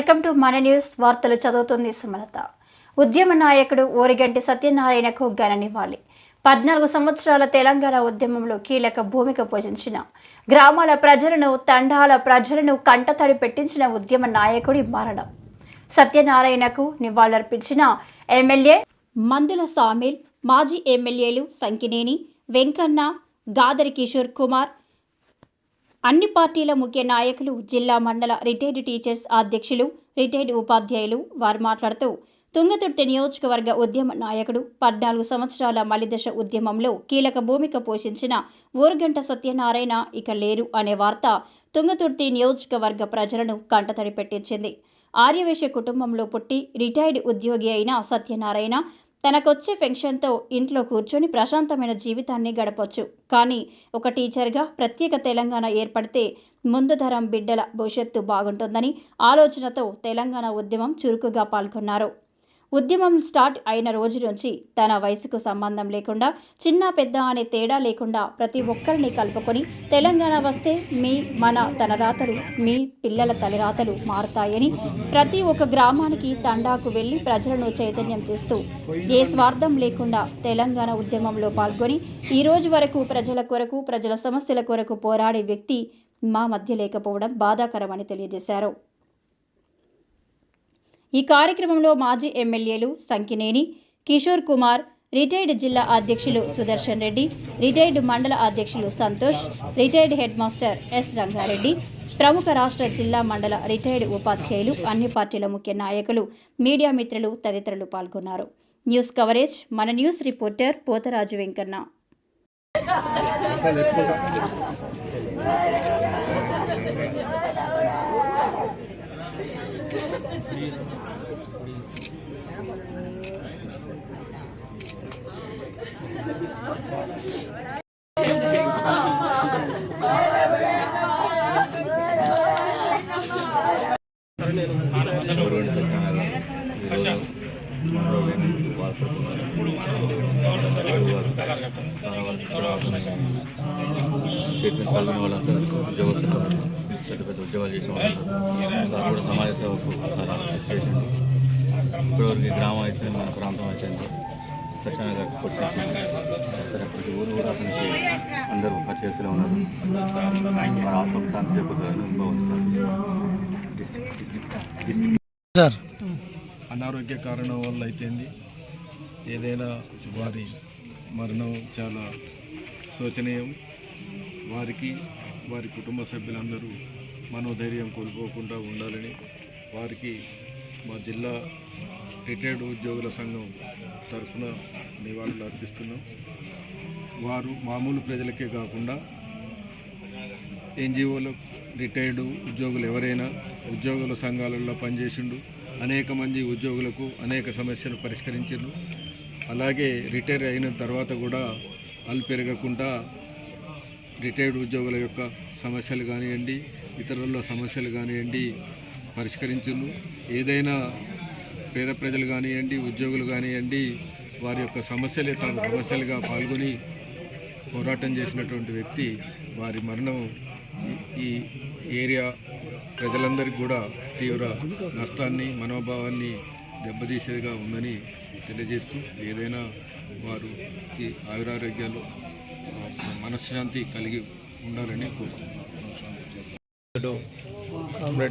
Welcome to మన news. వార్తలు చదువుతుంది సుమలత. ఉద్యమ నాయకుడు ఓరిగంటి సత్యనారాయణకు ఘన నివాళి. పద్నాలుగు సంవత్సరాల తెలంగాణ ఉద్యమంలో కీలక భూమిక పోషించిన గ్రామాల ప్రజలను తండాల ప్రజలను కంటతడి పెట్టించిన ఉద్యమ నాయకుడి మరణం. సత్యనారాయణకు నివాళులర్పించిన ఎమ్మెల్యే మందుల సామిల్ మాజీ ఎమ్మెల్యేలు సంకినేని వెంకన్న గాదరి కిషోర్ కుమార్ అన్ని పార్టీల ముఖ్య నాయకులు జిల్లా మండల రిటైర్డ్ టీచర్స్ అధ్యక్షులు రిటైర్డ్ ఉపాధ్యాయులు వారు మాట్లాడుతూ తుంగతుర్తి నియోజకవర్గ ఉద్యమ నాయకుడు పద్నాలుగు సంవత్సరాల మలిదశ ఉద్యమంలో కీలక భూమిక పోషించిన ఊరుగంట సత్యనారాయణ ఇక లేరు అనే వార్త తుంగతుర్తి నియోజకవర్గ ప్రజలను కంటతడి పెట్టించింది. ఆర్యవేశ కుటుంబంలో పుట్టి రిటైర్డ్ ఉద్యోగి అయిన సత్యనారాయణ తనకొచ్చే పెన్షన్తో ఇంట్లో కూర్చొని ప్రశాంతమైన జీవితాన్ని గడపొచ్చు. కానీ ఒక టీచర్గా ప్రత్యేక తెలంగాణ ఏర్పడితే ముందు తరం బిడ్డల భవిష్యత్తు బాగుంటుందని ఆలోచనతో తెలంగాణ ఉద్యమం చురుకుగా పాల్గొన్నారు. ఉద్యమం స్టార్ట్ అయిన రోజు నుంచి తన వయసుకు సంబంధం లేకుండా చిన్న పెద్ద అనే తేడా లేకుండా ప్రతి ఒక్కరిని కలుపుకొని తెలంగాణ వస్తే మీ మన తలరాతలు మీ పిల్లల తలరాతలు మారుతాయని ప్రతి ఒక్క గ్రామానికి తండాకు వెళ్ళి ప్రజలను చైతన్యం చేస్తూ ఏ స్వార్థం లేకుండా తెలంగాణ ఉద్యమంలో పాల్గొని ఈ రోజు వరకు ప్రజల కొరకు ప్రజల సమస్యల కొరకు పోరాడే వ్యక్తి మా మధ్య లేకపోవడం బాధాకరమని తెలియజేశారు. ఈ కార్యక్రమంలో మాజీ ఎమ్మెల్యేలు సంకినేని కిషోర్ కుమార్ రిటైర్డ్ జిల్లా అధ్యక్షులు సుదర్శన్ రెడ్డి రిటైర్డ్ మండల అధ్యక్షులు Santosh retired head master S Rangareddy ప్రముఖ రాష్ట్ర జిల్లా మండల రిటైర్డ్ ఉపాధ్యాయులు అన్ని పార్టీల ముఖ్య నాయకులు మీడియా మిత్రులు తదితరులు పాల్గొన్నారు. న్యూస్ కవరేజ్ మన news reporter Potharaju Venkanna. Treatment పాల్గొనే వాళ్ళందరూ ఉద్యోగస్తులు పెద్ద పెద్ద ఉద్యోగాలు చేసే వాళ్ళు అందరూ కూడా సమాజ సేవకు చాలా చేసింది ఇప్పటివరకు గ్రామం అయితే మన ప్రాంతం అయితే సత్యనారాయణ గారికి సరే ప్రతి ఊరు కూడా అతనికి అందరూ పరిచయస్తులే ఉన్నారు. మన డిస్ట్రిక్ట్ డిస్ట్రిక్ట్ సార్. అనారోగ్య కారణం వల్ల అయితేంది ఏదైనా వారి మరణం చాలా శోచనీయం. వారికి వారి కుటుంబ సభ్యులందరూ మనోధైర్యం కోల్పోకుండా ఉండాలని వారికి మా జిల్లా రిటైర్డ్ ఉద్యోగుల సంఘం తరఫున నివాళులు అర్పిస్తున్నాం. వారు మామూలు ప్రజలకే కాకుండా ఎన్జిఓలు రిటైర్డు ఉద్యోగులు ఎవరైనా ఉద్యోగుల సంఘాలలో పనిచేసిండు అనేక మంది ఉద్యోగులకు అనేక సమస్యలు పరిష్కరించిండు. అలాగే రిటైర్ అయిన తర్వాత కూడా అలు పెరగకుండా రిటైర్డ్ ఉద్యోగుల యొక్క సమస్యలు కానివ్వండి ఇతరుల సమస్యలు కానివ్వండి పరిష్కరించును. ఏదైనా పేద ప్రజలు కానివ్వండి ఉద్యోగులు కానివ్వండి వారి యొక్క సమస్యలే తన సమస్యలుగా పాల్గొని పోరాటం చేసినటువంటి వ్యక్తి వారి మరణం ఈ- ఏరియా ప్రజలందరికీ కూడా తీవ్ర నష్టాన్ని మనోభావాన్ని దెబ్బతీసేదిగా ఉందని తెలియజేస్తూ ఏదైనా వారికి ఆయురారోగ్యాలు మనశ్శాంతి కలిగి ఉండాలని కోరుతున్నాను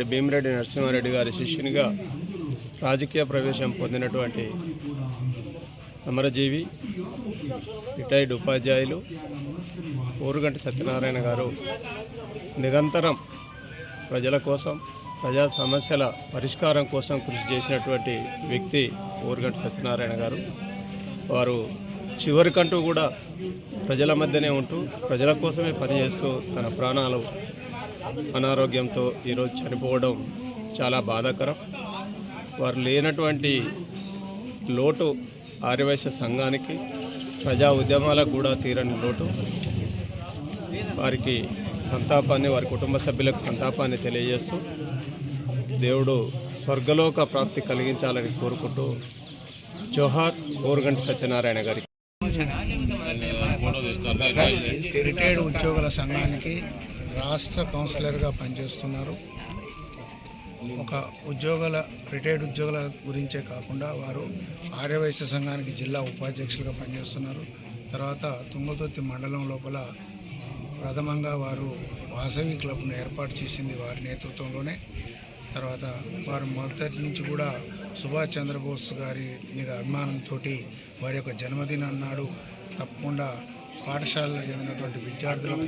భీమిరెడ్డి నరసింహారెడ్డి గారి శిష్యునిగా రాజకీయ ప్రవేశం పొందినటువంటి అమరజీవి రిటైర్డ్ ఉపాధ్యాయులు ఊరుగంటి సత్యనారాయణ గారు నిరంతరం ప్రజల కోసం ప్రజా సమస్యల పరిష్కారం కోసం కృషి చేసినటువంటి వ్యక్తి ఊరుగంటి సత్యనారాయణ గారు. వారు చివరికంటూ కూడా ప్రజల మధ్యనే ఉంటూ ప్రజల కోసమే పనిచేస్తూ తన ప్రాణాలు అనారోగ్యంతో ఈరోజు చనిపోవడం చాలా బాధాకరం. వారు లేనటువంటి లోటు ఆర్యవైశ్య సంఘానికి ప్రజా ఉద్యమాలకు కూడా తీరని లోటు. వారికి సంతాపాన్ని వారి కుటుంబ సభ్యులకు సంతాపాన్ని తెలియజేస్తూ దేవుడు స్వర్గలోక ప్రాప్తి కలిగించాలని కోరుకుంటూ జోహార్ ఊరుగంటి సత్యనారాయణ గారికి రిటైర్డ్ ఉద్యోగుల సంఘానికి రాష్ట్ర కౌన్సిలర్గా పనిచేస్తున్నారు. ఒక ఉద్యోగుల రిటైర్డ్ ఉద్యోగుల గురించే కాకుండా వారు ఆర్యవైశ్య సంఘానికి జిల్లా ఉపాధ్యక్షులుగా పనిచేస్తున్నారు. తర్వాత తుంగతుర్తి మండలం లోపల ప్రథమంగా వారు వాసవి క్లబ్ను ఏర్పాటు చేసింది వారి నేతృత్వంలోనే. తర్వాత వారు మొదటి నుంచి కూడా సుభాష్ చంద్రబోస్ గారి మీద అభిమానంతో వారి యొక్క జన్మదినం నాడు తప్పకుండా పాఠశాలలో చెందినటువంటి విద్యార్థులకు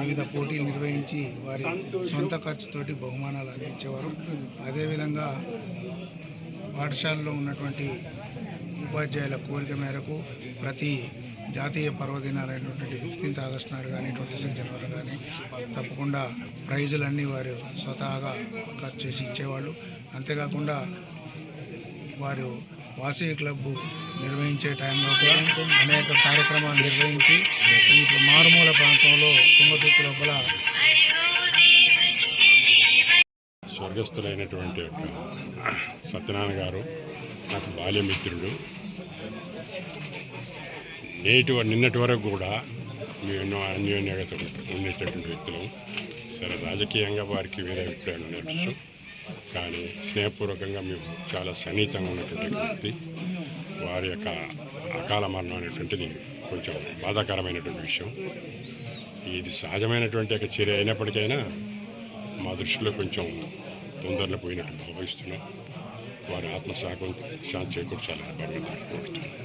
వివిధ పోటీలు నిర్వహించి వారి సొంత ఖర్చుతోటి బహుమానాలు అందించేవారు. అదేవిధంగా పాఠశాలలో ఉన్నటువంటి ఉపాధ్యాయుల కోరిక మేరకు ప్రతి జాతీయ పర్వదినాలైనటువంటి ఫిఫ్టీన్త్ ఆగస్ట్ నాడు కానీ ట్వంటీ సిక్స్ జనవరి కానీ తప్పకుండా ప్రైజులన్నీ వారు స్వతహాగా ఖర్చు చేసి ఇచ్చేవాళ్ళు. అంతేకాకుండా వారు వాసవి క్లబ్ నిర్వహించే టైంలో కూడా అనేక కార్యక్రమాలు నిర్వహించి ఈ మారుమూల ప్రాంతంలో తుంగతుర్తి లోపల స్వర్గస్థులైనటువంటి యొక్క సత్యనారాయణ గారు నాకు బాల్యమిత్రుడు. నేటి నిన్నటి వరకు కూడా మేము అన్యోన్యత ఉండేటటువంటి వ్యక్తులు. సరే రాజకీయంగా వారికి వేరే అభిప్రాయాలు నేర్పుతాం కానీ స్నేహపూర్వకంగా మేము చాలా సన్నిహితంగా ఉన్నటువంటి వ్యక్తి. వారి యొక్క అకాల మరణం అనేటువంటిది కొంచెం బాధాకరమైనటువంటి విషయం. ఇది సహజమైనటువంటి యొక్క చర్య అయినప్పటికైనా మా దృష్టిలో కొంచెం తొందరలో పోయినట్టు భావిస్తున్నాం. వారి ఆత్మ శాంతి చేకూర్చాలని భగవంతుని కోరుతున్నాం